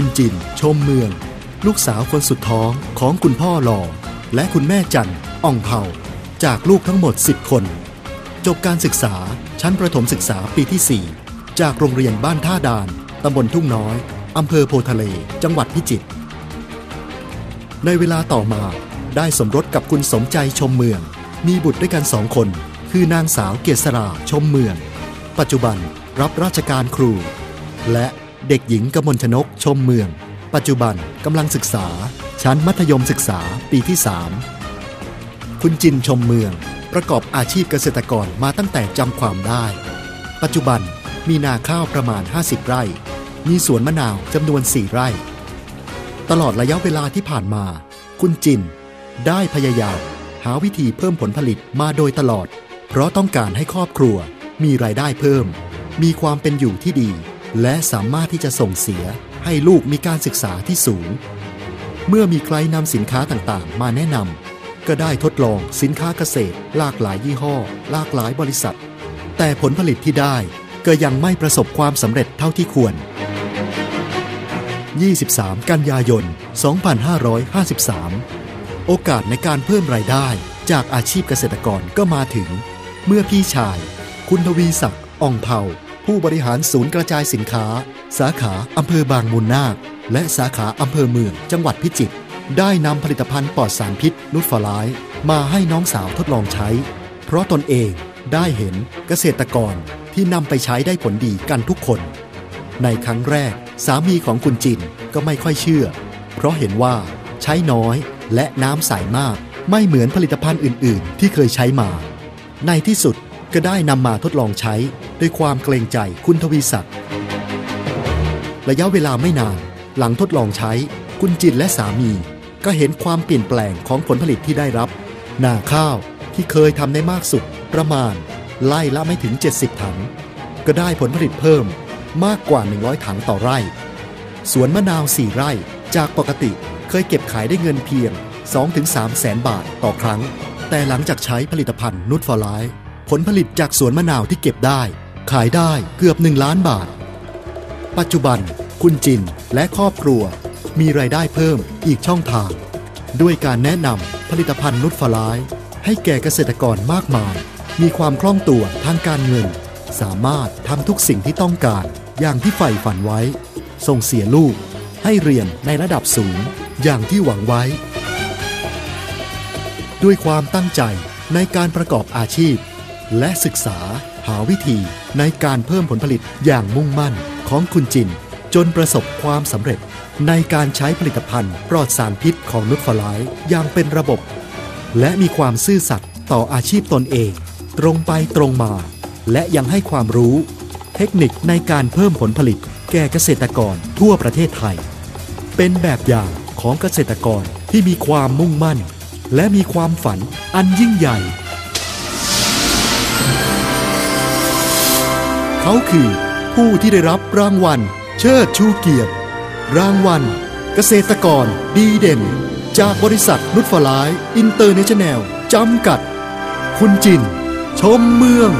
คุณจิน ชมเมือง ลูกสาวคนสุดท้องของคุณพ่อหล่อ และคุณแม่จันอ่องเผาจากลูกทั้งหมด 10 คน จบการศึกษาชั้นประถมศึกษาปีที่ 4 จากโรงเรียนบ้านท่าดาน ตำบลทุ่งน้อย อำเภอโพทะเล จังหวัดพิจิตร ในเวลาต่อมาได้สมรสกับคุณสมใจชมเมือง มีบุตรด้วยกันสองคน คือนางสาวเกษราชมเมือง ปัจจุบันรับราชการครู และ เด็กหญิงกมลชนกชมเมือง ปัจจุบันกำลังศึกษา ชั้นมัธยมศึกษาปีที่ 3 คุณจินชมเมือง ประกอบอาชีพเกษตรกรมาตั้งแต่จำความได้ ปัจจุบันมีนาข้าวประมาณ 50 ไร่ มีสวนมะนาวจำนวน 4 ไร่ ตลอดระยะเวลาที่ผ่านมา คุณจิน ได้พยายามหาวิธีเพิ่มผลผลิตมาโดยตลอด เพราะต้องการให้ครอบครัวมีรายได้เพิ่ม มีความเป็นอยู่ที่ดี และสามารถที่จะส่งเสียให้ลูกมีการศึกษาที่สูง เมื่อมีใครนำสินค้าต่างๆ มาแนะนำก็ได้ทดลองสินค้าเกษตร หลากหลายยี่ห้อ หลากหลายบริษัท แต่ผลผลิตที่ได้ก็ยังไม่ประสบความสำเร็จเท่าที่ควร 23 กันยายน 2553 โอกาสในการเพิ่มรายได้จากอาชีพเกษตรกรก็มาถึง เมื่อพี่ชาย คุณทวีศักดิ์อ่องเผา ผู้บริหารศูนย์กระจายสินค้า สาขาอำเภอบางมูลนาค และสาขาอำเภอเมืองจังหวัดพิจิตรได้นำผลิตภัณฑ์ปลอดสารพิษนุชฟลายมาให้น้องสาวทดลองใช้ เพราะตนเองได้เห็นเกษตรกรที่นำไปใช้ได้ผลดีกันทุกคน ในครั้งแรกสามีของคุณจินก็ไม่ค่อยเชื่อ เพราะเห็นว่าใช้น้อยและน้ำใสมาก ไม่เหมือนผลิตภัณฑ์อื่น ๆ ที่เคยใช้มา ในที่สุด ก็ได้นำมาทดลองใช้ด้วยความเกรงใจคุณทวีศักดิ์ระยะเวลาไม่นาน หลังทดลองใช้ คุณจินและสามี ก็เห็นความเปลี่ยนแปลงของผลผลิตที่ได้รับ นาข้าวที่เคยทำได้มากสุด ประมาณ ไล่ละไม่ถึง 70 ถัง ก็ได้ผลผลิตเพิ่มมากกว่า 100 ถังต่อไร่ สวนมะนาว 4 ไร่จากปกติเคยเก็บขายได้เงินเพียง 2-3 แสนบาทต่อครั้ง แต่หลังจากใช้ผลิตภัณฑ์นุชฟอร์ไลท์ ผลผลิตจากสวนมะนาวที่เก็บได้ ขายได้เกือบ 1 ล้านบาท ปัจจุบัน คุณจินและครอบครัว มีรายได้เพิ่มอีกช่องทาง ด้วยการแนะนำผลิตภัณฑ์นุชฟลท์ให้แก่เกษตรกรมากมาย มีความคล่องตัวทางการเงิน สามารถทำทุกสิ่งที่ต้องการ อย่างที่ใฝ่ฝันไว้ ส่งเสียลูก ให้เรียนในระดับสูง อย่างที่หวังไว้ ด้วยความตั้งใจในการประกอบอาชีพ และศึกษาหาวิธีในการเพิ่มผลผลิตอย่างมุ่งมั่นของคุณจิน จนประสบความสำเร็จ ในการใช้ผลิตภัณฑ์ปลอดสารพิษของนุชฟลายอย่างเป็นระบบ และมีความซื่อสัตย์ต่ออาชีพตนเอง ตรงไปตรงมา และยังให้ความรู้ เทคนิคในการเพิ่มผลผลิต แก่เกษตรกรทั่วประเทศไทย เป็นแบบอย่างของเกษตรกรที่มีความมุ่งมั่น และมีความฝันอันยิ่งใหญ่ เขาคือ ผู้ที่ได้รับรางวัล เชิดชูเกียรติ รางวัล เกษตรกรดีเด่น จากบริษัทนุชฟลาย อินเตอร์เนชั่นแนลจำกัด คุณจิน ชมเมือง